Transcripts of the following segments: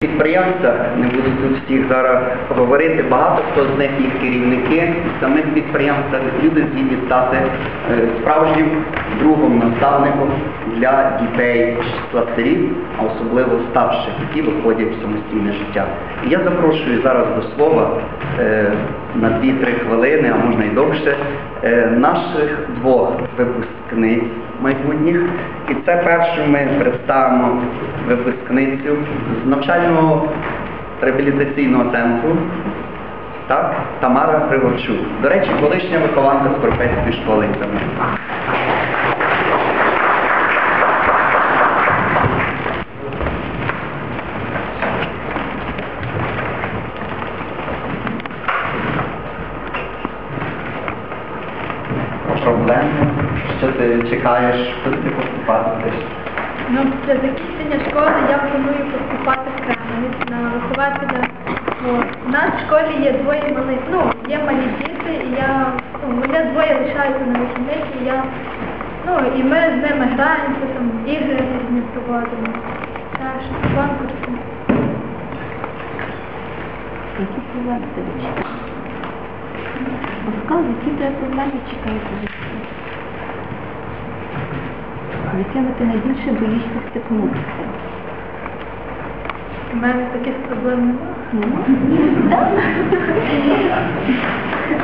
Підприємства, не буду тут всіх зараз говорити, багато хто з них їх керівники, самих підприємства, люди згідні стати е, справжнім другом, наставником для дітей слабцарів, а особливо старших, які виходять в самостійне життя. І я запрошую зараз до слова е, на 2-3 хвилини, а можна і довше, е, наших двох випускниць майбутніх. І це першим ми представимо випускницю з навчального реабілітаційного центру. Так, Тамара Григорчук. До речі, колишня вихованка Скоропецької школи інтернату. Проблеми, що ти чекаєш, куди ти поступати? Ну, для закінчення школи я планую поступати в Кременець на вихователя. От. У нас в школі є двоє малих, ну, є малі діти, і я, ну, мене двоє лишаються на вихідних, і я, ну, і ми з ними граємося, там, ігри різні проводимо. Так, що конкурси. Які проблеми тебе чекають? Розказуй, які тебе проблеми чекають у житті? З якими ти найбільше боїшся стикнутися? У мене таких проблем немає.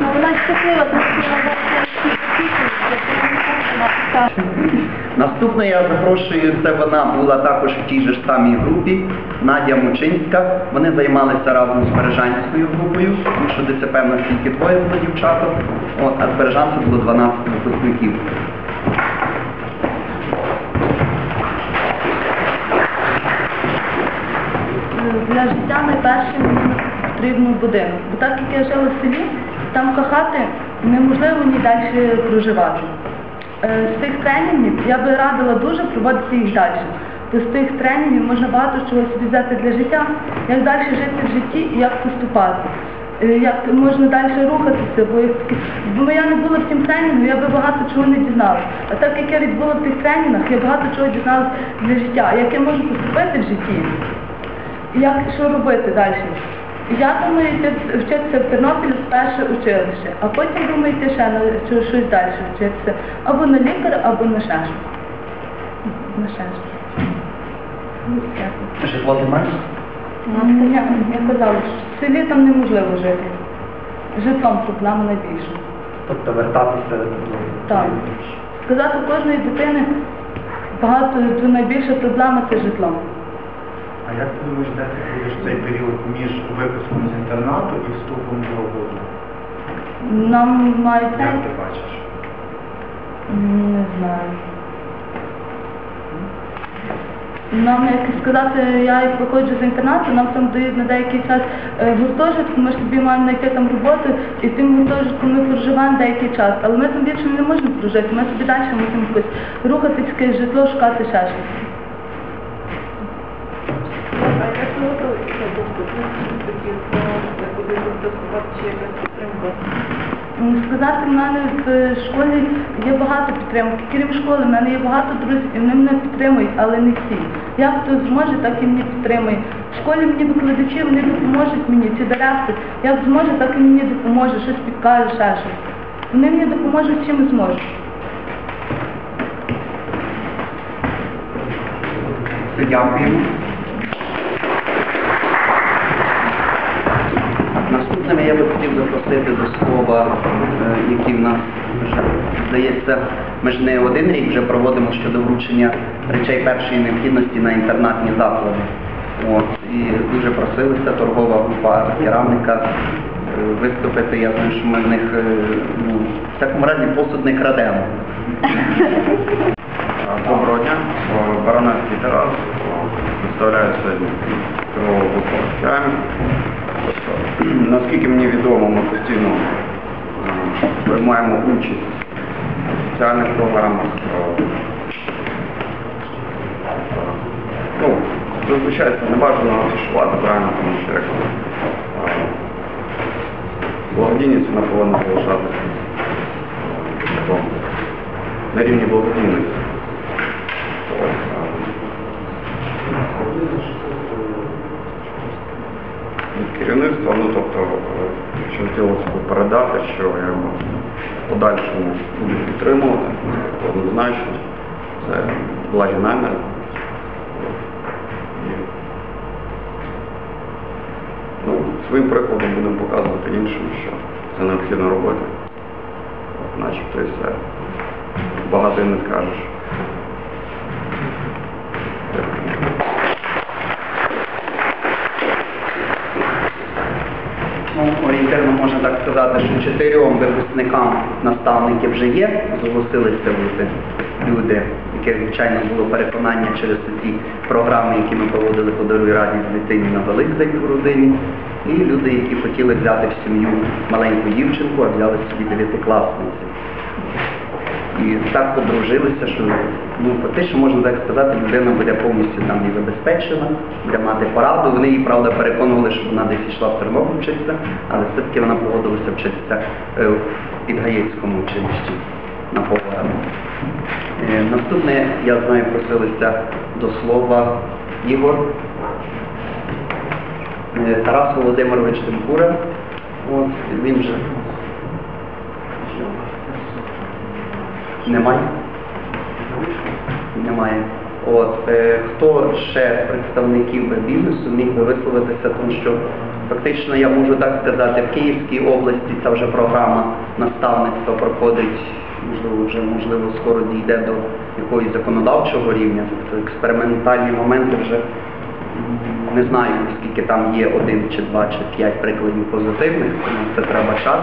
Ну, вона щаслива, Наступно я запрошую, це вона була також в тій же ж самій групі, Надя Мучинська. Вони займалися разом з Бережанською групою, тому що в нас тільки двоє було дівчаток, от, а з Бережанця було 12 випускників. Для життя найперше мені потрібно будинок. Бо так як я жила в селі, там кохати неможливо ні далі проживати. Е, З тих тренінгів я би радила дуже проводити їх далі. Бо з тих тренінгів можна багато чого собі взяти для життя, як далі жити в житті і як поступати. Е, Як можна далі рухатися, бо, бо я не була в цім тренінгу, я би багато чого не дізналася. А так як я відбула в тих тренінгах, я багато чого дізналася для життя, як я можу поступити в житті як що робити далі. Я думаю вчитися в Тернопіль в перше училище, а потім думаю йти ще на що- щось далі вчитися. Або на лікаря, або на ще щось. На ще щось. Ну. Житло ти маєш? Ну, Я, я казала, що в селі там неможливо жити. Житлом проблема найбільша. Тобто вертатися до Так. Сказати кожної дитини багато то найбільша проблема це житло. А як ти думаєш, де ти будеш цей період між випуском з інтернату і вступом до вузу? Нам мають Як ти бачиш? Не знаю. Нам, як сказати, я як виходжу з інтернату, нам там дають на деякий час е, гуртожитку, ми ж собі маємо знайти там роботу, і тим гуртожитком ми проживаємо деякий час. Але ми там більше не можемо прожити, ми собі далі мусимо якось рухатись, якесь житло, шукати ще щось. А як ви готуєтеся до вступних таких, як буде доступати чи якась підтримка? Сказати, в мене в школі є багато підтримки. Крім школи, в мене є багато друзів, і вони мене підтримують, але не всі. Як хто зможе, так і мені підтримує. В школі мені викладачі, вони допоможуть мені, ці директор. Як зможе, так і мені допоможе, щось підкаже, ще щось. Вони мені допоможуть чим зможуть. Все, Наступними я би хотів запросити до слова, е, які в нас вже, здається, ми ж не один рік вже проводимо щодо вручення речей першої необхідності на інтернатні заклади. От, і дуже просилися торгова група кераміка е, виступити. Я знаю, що ми в них е, ну, в всякому разі посуд не крадемо. Доброго дня, Баранецький Тарас, представляю сьогодні торгову групу Наскільки мені відомо, ми постійно е, приймаємо участь в соціальних програмах. е, Ну, зазвичай це не бажано афішувати правильно, тому що як е, благодійність вона повинна залишатися на рівні благодійності. Керівництва. Ну тобто, е, що хотілося б передати, що я в подальшому буду підтримувати, однозначно. Це благі наміри. Ну, своїм прикладом будемо показувати іншим, що це необхідно робити. Начебто і все. Багато не скажеш. Ну, орієнтирно можна так сказати, що чотирьом випускникам наставники вже є, зголосилися бути люди, яке, звичайно, було переконання через ці програми, які ми проводили по дорогій раді з дитині на Великдень в родині, і люди, які хотіли взяти в сім'ю маленьку дівчинку, а взяли собі дев'ятикласниці. І так подружилися, що ну, фактично можна так сказати, людина буде повністю там і забезпечена, буде мати пораду. Вони її, правда, переконували, що вона десь йшла в Тернопіль вчитися, але все-таки вона погодилася вчитися е, в Підгаєцькому училищі на повара. Е, Наступне, я знаю, просилися до слова Ігор. Е, Тарас Володимирович Тимпура. От, він же. Немає? Немає. От, е, хто ще з представників бізнесу міг би висловитися, тому що фактично я можу так сказати, в Київській області ця вже програма наставництва проходить, можливо, вже можливо скоро дійде до якогось законодавчого рівня. Тобто експериментальні моменти вже не знаю, скільки там є один чи два чи п'ять прикладів позитивних, тому це треба час.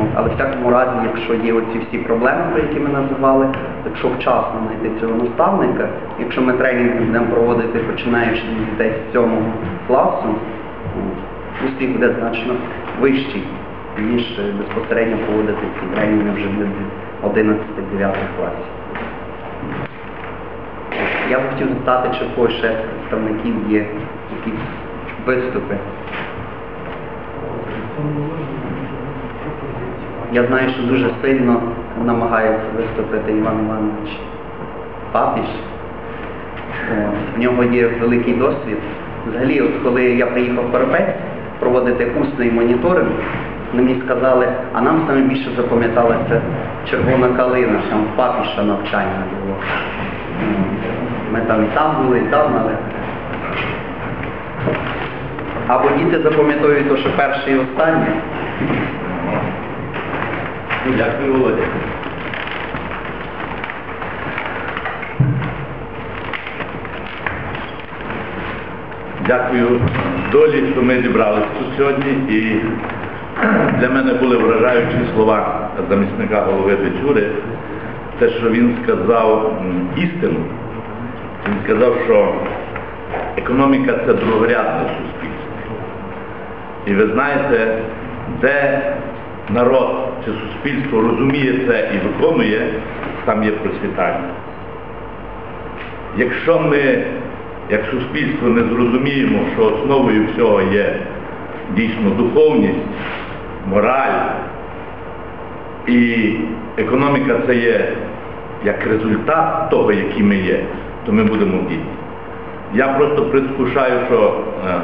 От, Але в всякому разі, якщо є оці всі проблеми, про які ми називали, якщо вчасно знайти цього наставника, якщо ми тренінги будемо проводити починаючи десь з 7 класу, от, успіх буде значно вищий, ніж е, безпосередньо проводити ці тренінги вже для 11-9 класів. Я б хотів запитати, чи в когось ще представників є якісь виступи. Я знаю, що дуже сильно намагається виступити Іван Іванович Папіш. В нього є великий досвід. Взагалі, от коли я приїхав в Парапець проводити усний моніторинг, мені сказали, а нам саме більше запам'яталася червона калина, що там Папіша навчання було. Ми там і там були, і там, але. Або діти запам'ятовують то, що перше і останнє. Дякую, Володя. Дякую долі, що ми зібралися тут сьогодні. І для мене були вражаючі слова замісника голови Печури. Те, що він сказав істину. Він сказав, що економіка це другорядне суспільство. І ви знаєте, де народ чи суспільство розуміє це і виконує, там є процвітання. Якщо ми, як суспільство, не зрозуміємо, що основою всього є дійсно духовність, мораль, і економіка це є як результат того, який ми є, то ми будемо дії. Я просто предвкушаю, що е,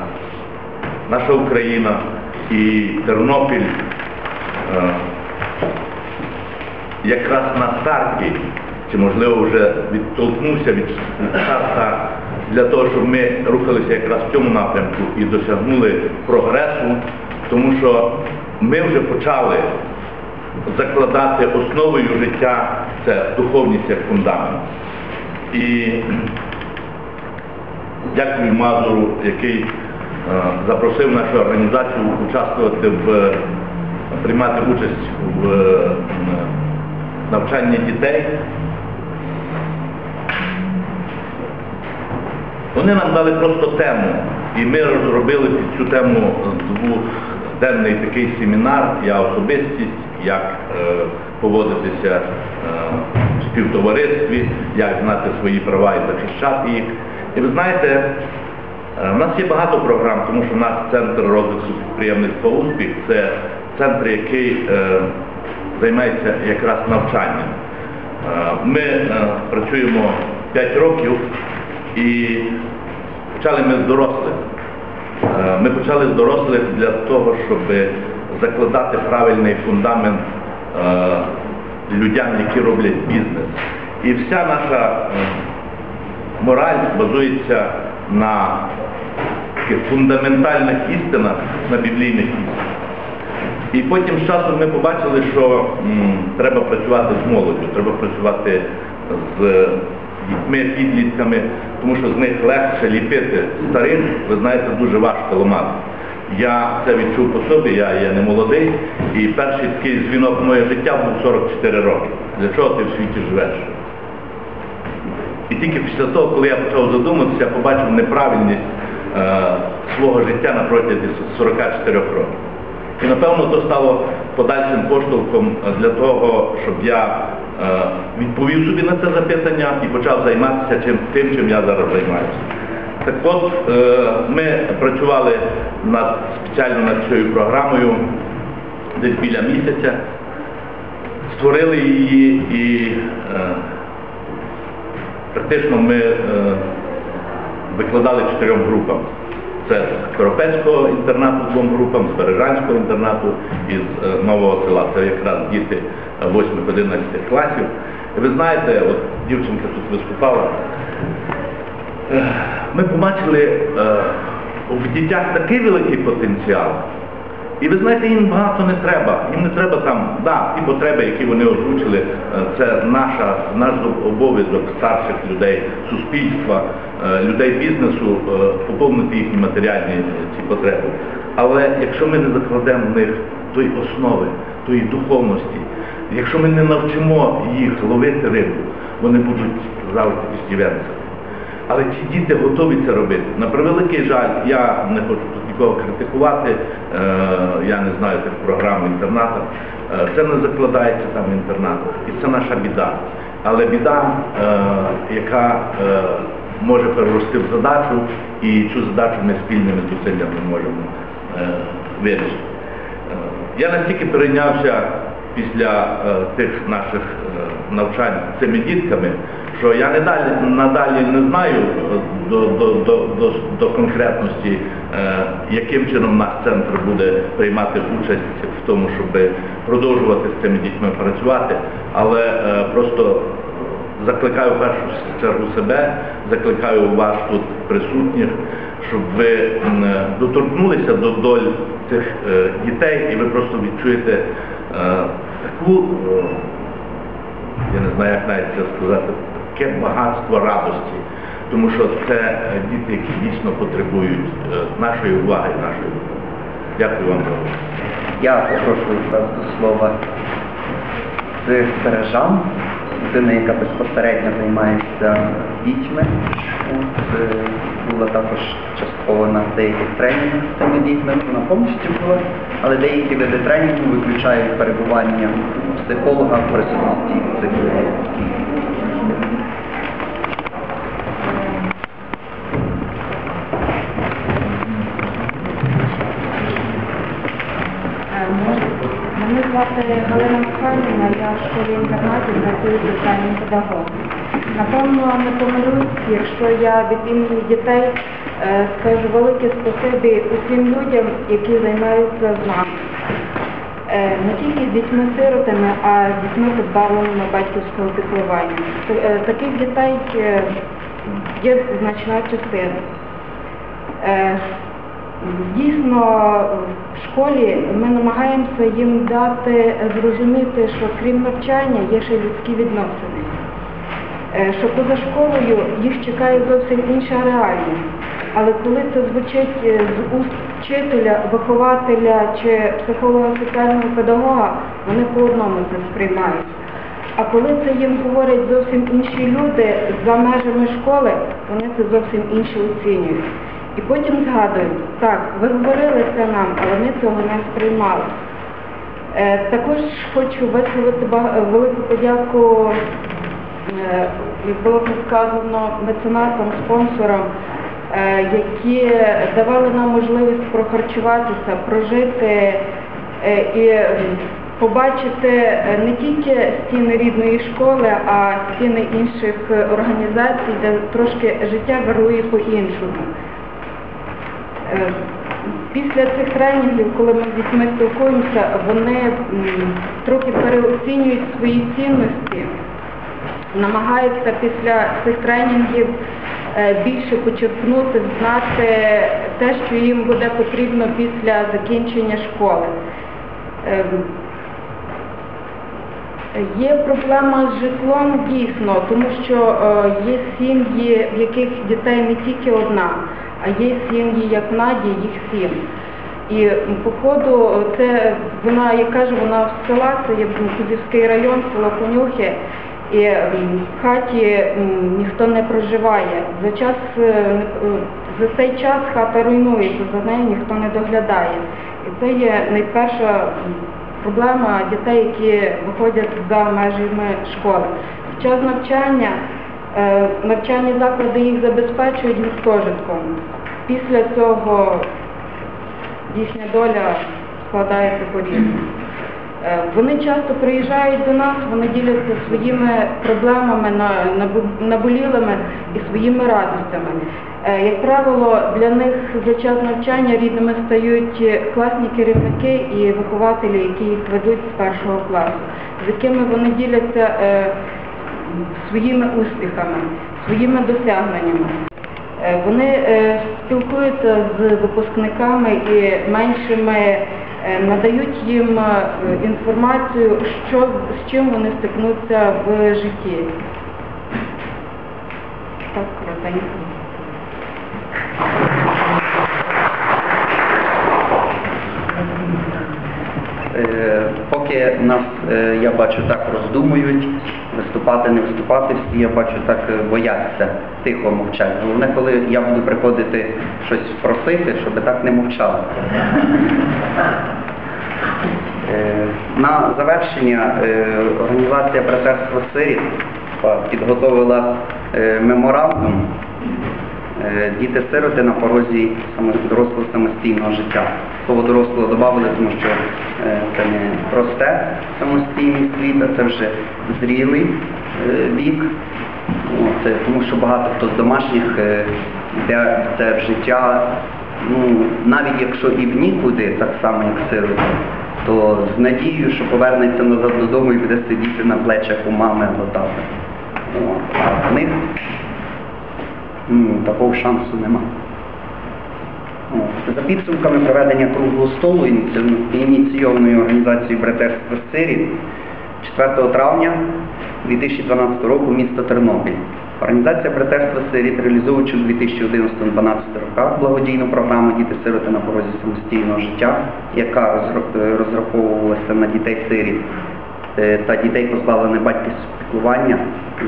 наша Україна і Тернопіль е, якраз на старті, чи можливо вже відтолкнувся від старта для того, щоб ми рухалися якраз в цьому напрямку і досягнули прогресу, тому що ми вже почали закладати основою життя це духовність як фундамент. І дякую Мазуру, який е, запросив нашу організацію участвувати в приймати участь в е, навчанні дітей. Вони нам дали просто тему, і ми розробили під цю тему дводенний такий семінар, я особистість, як е, поводитися е, в співтоваристві, як знати свої права і захищати їх. І ви знаєте, е, в нас є багато програм, тому що наш центр розвитку підприємництва успіх це центр, який е, займається якраз навчанням. Е, Ми е, працюємо 5 років і почали ми з дорослих. Е, ми почали з дорослих для того, щоб закладати правильний фундамент людям, які роблять бізнес. І вся наша мораль базується на фундаментальних істинах, на біблійних істинах. І потім з часом ми побачили, що м, треба працювати з молоддю, треба працювати з дітьми, підлітками, тому що з них легше ліпити старих, ви знаєте, дуже важко ламати. Я це відчув по собі, я є не молодий, і перший такий дзвінок в моє життя був 44 роки. Для чого ти в світі живеш? І тільки після того, коли я почав задуматися, я побачив неправильність е, свого життя на протязі 44 років. І напевно то стало подальшим поштовхом для того, щоб я е, відповів собі на це запитання і почав займатися тим, чим я зараз займаюся. Так от, е, ми працювали над, спеціально над цією програмою десь біля місяця, створили її і е, Практично ми викладали чотирьом групам. Це з Коропецького інтернату двом групам, з Бережанського інтернату і з е, Нового села. Це якраз діти 8-11 класів. Ви знаєте, от дівчинка тут виступала. Е, Ми побачили е, в дітях такий великий потенціал. І ви знаєте, їм багато не треба. Їм не треба там, да, ті потреби, які вони озвучили, е, це наша, наш обов'язок старших людей, суспільства, е, людей бізнесу, е, поповнити їхні матеріальні ці потреби. Але якщо ми не закладемо в них тої основи, тої духовності, якщо ми не навчимо їх ловити рибу, вони будуть завжди стівенцями. Але ці діти готові це робити. На превеликий жаль, я не хочу тут нікого критикувати, е, я не знаю тих програм в. Е, це не закладається там в інтернатах. І це наша біда. Але біда, е, яка може перерости в задачу, і цю задачу ми спільними зусиллями можемо вирішити. Я настільки перейнявся після тих наших навчань цими дітками, що я надалі не знаю до, до, до, до, до конкретності, яким чином наш центр буде приймати участь в тому, щоб продовжувати з цими дітьми працювати, але е, просто закликаю в першу чергу себе, закликаю вас тут присутніх, щоб ви доторкнулися до доль цих е, дітей і ви просто відчуєте е, таку, е, я не знаю, як навіть це сказати, таке багатство радості. Тому що це е, діти, які дійсно потребують е, нашої уваги, нашої допомоги. Дякую вам. Я вас до слова з бережан, людина, яка безпосередньо займається дітьми. Була також частково на деяких тренінгах з цими дітьми, вона повністю була, але деякі види тренінгу виключають перебування психолога в присутності цих людей. Мене звати Галина Михайлівна, я в школі інтернаті працюю соціальним педагогом. Напевно, не помилюсь, якщо я від імені дітей е, скажу велике спасибі усім людям, які займаються з нами. Е, Не тільки з дітьми-сиротами, а з дітьми позбавленими батьківського піклування. Е, Таких дітей є значна частина. Дійсно, в школі ми намагаємося їм дати зрозуміти, що крім навчання є ще людські відносини. Е, Що поза школою їх чекає зовсім інша реальність. Але коли це звучить е, з уст вчителя, вихователя чи психолога соціального педагога, вони по-одному це сприймають. А коли це їм говорять зовсім інші люди за межами школи, вони це зовсім інше оцінюють. І потім згадують, так, ви говорили це нам, але ми цього не сприймали. Е, також хочу висловити велику подяку, е, як було сказано, меценатам, спонсорам, е, які давали нам можливість прохарчуватися, прожити і побачити не тільки стіни рідної школи, а стіни інших організацій, де трошки життя вирує по-іншому. Е, Після цих тренінгів, коли ми з дітьми спілкуємося, вони трохи переоцінюють свої цінності, намагаються після цих тренінгів е, більше почерпнути, знати те, що їм буде потрібно після закінчення школи. Ем, Є проблема з житлом дійсно, тому що е, є сім'ї, в яких дітей не тільки одна, а є сім'ї, як Наді, їх сім. І м, по ходу е, це вона, як кажу, вона в села, це є м, Кузівський район, село Конюхи, і в хаті ніхто не проживає. За час е, е, за цей час хата руйнується, за нею ніхто не доглядає. І це є найперша проблема дітей, які виходять за межами школи. Під час навчання навчальні заклади їх забезпечують гуртожитком. Після цього їхня доля складається по-різному. Е, Вони часто приїжджають до нас, вони діляться своїми проблемами, наболілими і своїми радостями. Е, Як правило, для них за час навчання рідними стають е, класні керівники і вихователі, які їх ведуть з першого класу, з якими вони діляться е, своїми успіхами, своїми досягненнями. Е, Вони е, спілкуються з випускниками і меншими, е, надають їм інформацію, що, з чим вони стикнуться в житті. Так, коротенько. Е, Поки нас, е, я бачу, так роздумують, виступати, не виступати, всі, я бачу, так е, бояться, тихо мовчать. Головне, коли я буду приходити щось просити, щоб так не мовчали. Е, На завершення організація братерства сиріт е, підготовила меморандум Діти-сироти на порозі дорослого самостійного життя. Слово дорослого додали, тому що е, це не просте самостійний світ, а це вже зрілий е, вік. От, е, тому що багато хто з домашніх е, йде це в життя, ну, навіть якщо і в нікуди, так само як сироти, то з надією, що повернеться назад додому і буде сидіти на плечах у мами або тата. От, М, такого шансу нема. От. За підсумками проведення круглого столу ініційованої організацією братерства Сирі 4 травня 2012 року місто Тернопіль. Організація братерства Сиріт, реалізовуючи у 2011-2012 роках благодійну програму Діти-сироти на порозі самостійного життя, яка е, розраховувалася на дітей-сиріт е, та дітей, позбавлених батьківського піклування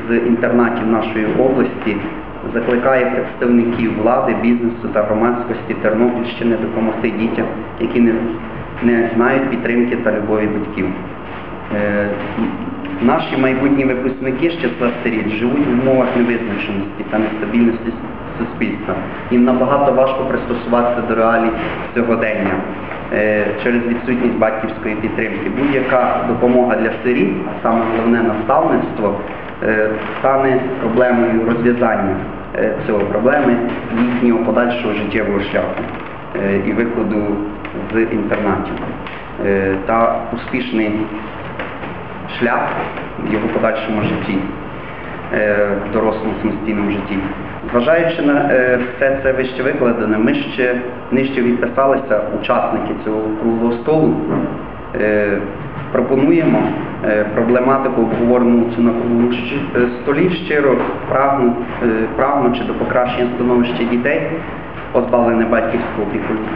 з інтернатів нашої області, закликає представників влади, бізнесу та громадськості Тернопільщини допомогти дітям, які не, не знають підтримки та любові батьків. Е, Наші майбутні випускники з числа сиріт живуть в умовах невизначеності та нестабільності суспільства. Їм набагато важко пристосуватися до реалій сьогодення е, через відсутність батьківської підтримки. Будь-яка допомога для сиріт, а саме головне наставництво, стане проблемою розв'язання е, цього проблеми їхнього подальшого життєвого шляху е, і виходу з інтернатів. Е, Та успішний шлях в його подальшому житті, е, в дорослому самостійному житті. Зважаючи на е, все це вище викладене, ми ще нижче відписалися учасники цього круглого столу. Е, Пропонуємо е, проблематику обговорену на круглому е, столі щиро прагну, е, прагнучи до покращення становища дітей, позбавлених батьківського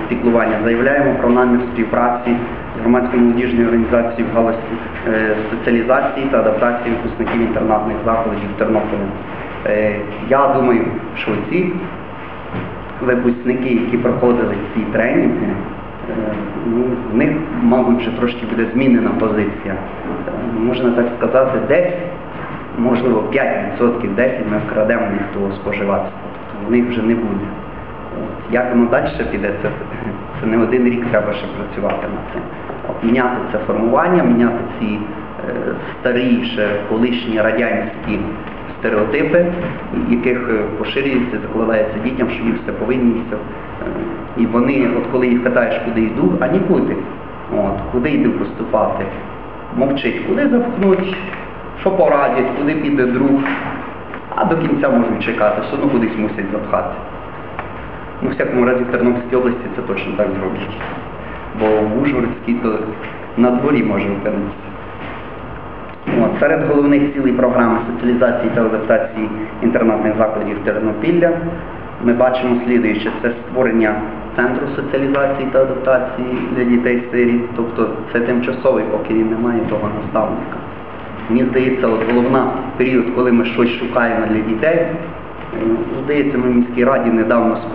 піклування, заявляємо про намір співпраці з громадською молодіжною організацією в галузі е, соціалізації та адаптації випускників інтернатних закладів Тернополя. Е, Я думаю, що ці випускники, які проходили ці тренінги, е, в них, мабуть, вже трошки буде змінена позиція. Е, Можна так сказати, десь, можливо, 5%, 10% ми вкрадемо в них того споживацтва. Тобто в них вже не буде. Як воно далі піде, це, це не один рік треба ще працювати над цим. От, міняти це формування, міняти ці е, старі ще колишні радянські стереотипи, яких е, поширюється, закладається дітям, що їм все повинні, все, е, І вони, от коли їх питаєш, куди йду, а нікуди. От, куди йду поступати? Мовчить, куди запхнуть, що порадять, куди піде друг. А до кінця можуть чекати, все одно кудись мусять запхати. Ну, в всякому разі, в Тернопільській області це точно так зроблять. Бо в Ужгородській то на дворі може опинитися. От, серед головних цілей програми соціалізації та адаптації інтернатних закладів Тернопілля ми бачимо слідуюче це створення центру соціалізації та адаптації для дітей сиріт, тобто це тимчасовий, поки він не має того наставника. Мені здається, от головна період, коли ми щось шукаємо для дітей, е, здається, ми в міській раді недавно з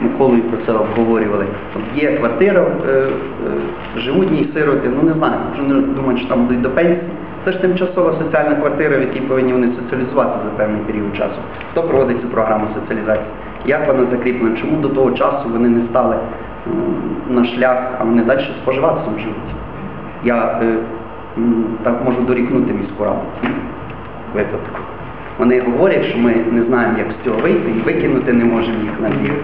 Миколою про це обговорювали. От є квартира, е, е, живуть в ній сироти, ну не знаю, не думають, що там будуть до пенсії. Це ж тимчасова соціальна квартира, в якій повинні вони соціалізуватися за певний період часу. Хто проводить цю програму соціалізації? Як вона закріплена? Чому до того часу вони не стали м, на шлях, а вони далі споживатцем живуть? Я е, так можу дорікнути міську раду випадку. Вони говорять, що ми не знаємо, як з цього вийти і викинути не можемо їх на двір.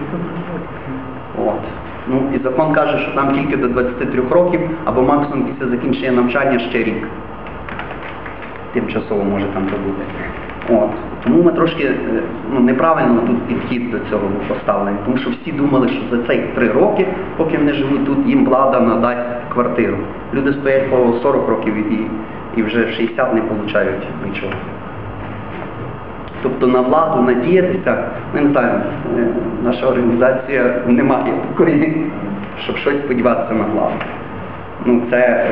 От. Ну, і закон каже, що там тільки до 23 років або максимум після закінчення навчання ще рік. Тимчасово може там добути. От. Тому ми трошки е, ну, неправильно тут підхід до цього був поставлений, тому що всі думали, що за цей три роки, поки вони живуть тут, їм влада надасть квартиру. Люди стоять по 40 років і, і вже 60 не получають нічого. Тобто на владу надіятися, ну, не знаю, е, наша організація не має такої, щоб щось сподіватися на владу. Ну, це е,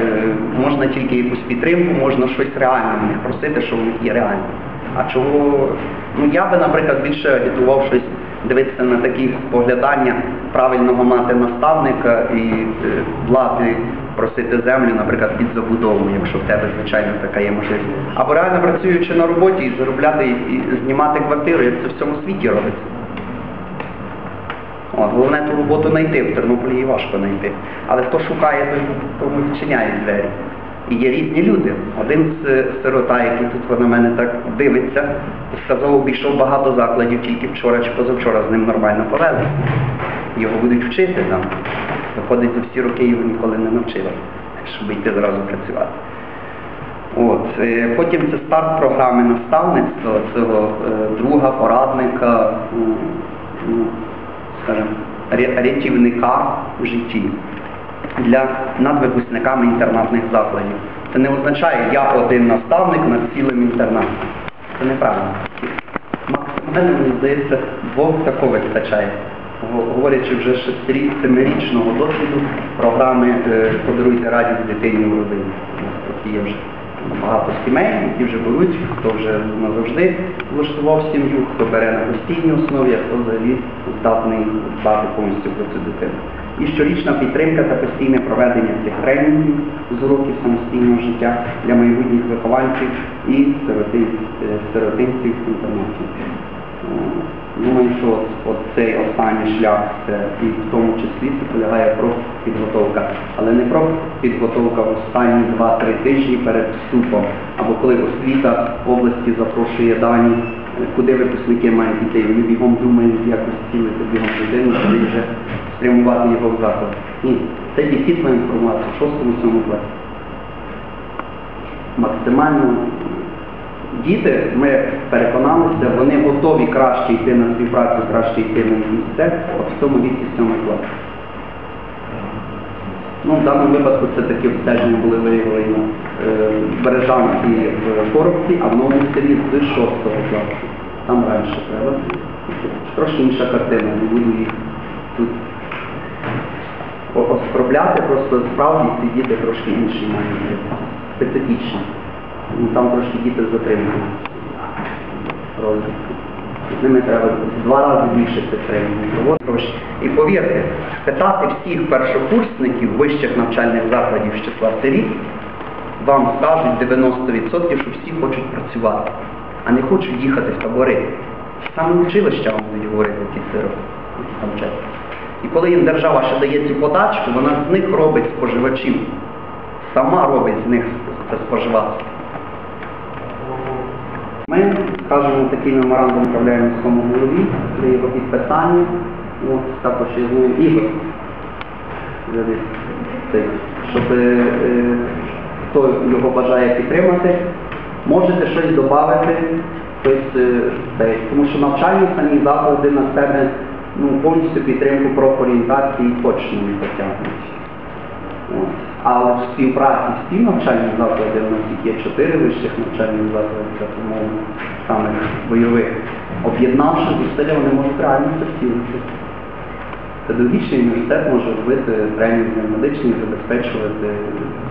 можна тільки якусь підтримку, можна щось реальне в них просити, що в них є реально. А чого? Ну я би, наприклад, більше агітував щось дивитися на такі поглядання правильного мати наставника і е, влади просити землю, наприклад, під забудову, якщо в тебе, звичайно, така є можливість. Або реально працюючи на роботі і заробляти і, знімати квартиру, як це в всьому світі робиться. От, головне ту роботу знайти, в Тернополі її важко знайти. Але хто шукає, той тому відчиняє двері. І є різні люди. Один з е, сирота, який тут на мене так дивиться, сказав, обійшов багато закладів, тільки вчора чи позавчора з ним нормально повели. Його будуть вчити там. Виходить, за всі роки його ніколи не навчили, щоб йти зразу працювати. От, е, потім це старт програми наставництва, цього е, друга, порадника, скажімо, рятівника в житті для над випускниками інтернатних закладів. Це не означає, я один наставник над цілим інтернатом. Це неправильно. Максимально, мені здається, двох такого вистачає. Го- Говорячи вже шестирі- семирічного досвіду програми е, Подаруйте радість дитині родині. У нас тут є вже багато сімей, які вже беруть, хто вже назавжди влаштував сім'ю, хто бере на постійній основі, а хто взагалі здатний дбати повністю про цю дитину. І щорічна підтримка та постійне проведення цих тренінгів з уроків самостійного життя для майбутніх вихованців і е, сиротинців інтернатів. Думаю, що от, цей останній шлях це і в тому числі це полягає профпідготовка, але не профпідготовка в останні 2-3 тижні перед вступом, або коли освіта області запрошує дані, е, куди випускники мають йти. Вони бігом думають, як розцілити бігом людину, щоб вже спрямувати його в заклад. Ні, це дефіцитна інформація в 6-7 класі. Максимально Діти, ми переконалися, вони готові краще йти на співпрацю, краще йти на місце, в цьому віці сьомий клас. Ну, в даному випадку це такі обстеження були виявлені е, в Бережанці в Коробці, а в новому селі з 6 класу. Там раніше треба. Трошки інша картина, не буду їх тут оскорбляти, просто справді ці діти трошки інші мають бути, специфічні. Ну, там трошки діти затримані розвитку. З ними треба два рази більше тренінгів. І повірте, питати всіх першокурсників вищих навчальних закладів з числа сиріт, вам скажуть 90%, що всі хочуть працювати, а не хочуть їхати в табори. Саме училища вам будуть говорити ті сироти. І коли їм держава ще дає цю подачку, вона з них робить споживачів. Сама робить з них це споживацтво. Ми, скажімо, такий меморандум направляємо своєму голові для його підписання. От, також знаю Ігор. Щоб е, хто його бажає підтримати, можете щось додати, тобто, е, тому що навчальні самі заклади на себе ну, повністю підтримку профорієнтації точно не потягнуть. А в співпраці з ті навчальні заклади, у нас є чотири вищих навчальних так умовно, саме бойових, об'єднавши зусилля, вони можуть реально втілити. Педагогічний університет може робити тренінги медичні, забезпечувати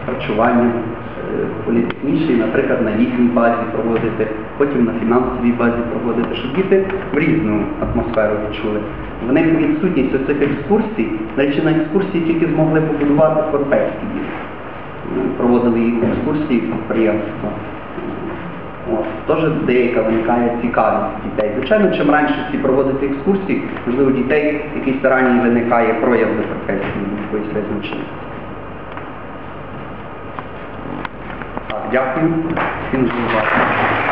харчування, е, політехнічний, наприклад, на літній базі проводити, потім на фінансовій базі проводити, щоб діти в різну атмосферу відчули. В них відсутність оцих екскурсій, речі, на екскурсії тільки змогли побудувати фортецькі діти. Проводили їх екскурсії підприємства. Теж деяка виникає цікавість дітей. Звичайно, чим раніше всі проводити екскурсії, можливо, у дітей якийсь ранній виникає прояв до професії якоїсь визначеності. Так, дякую. Всім за увагу.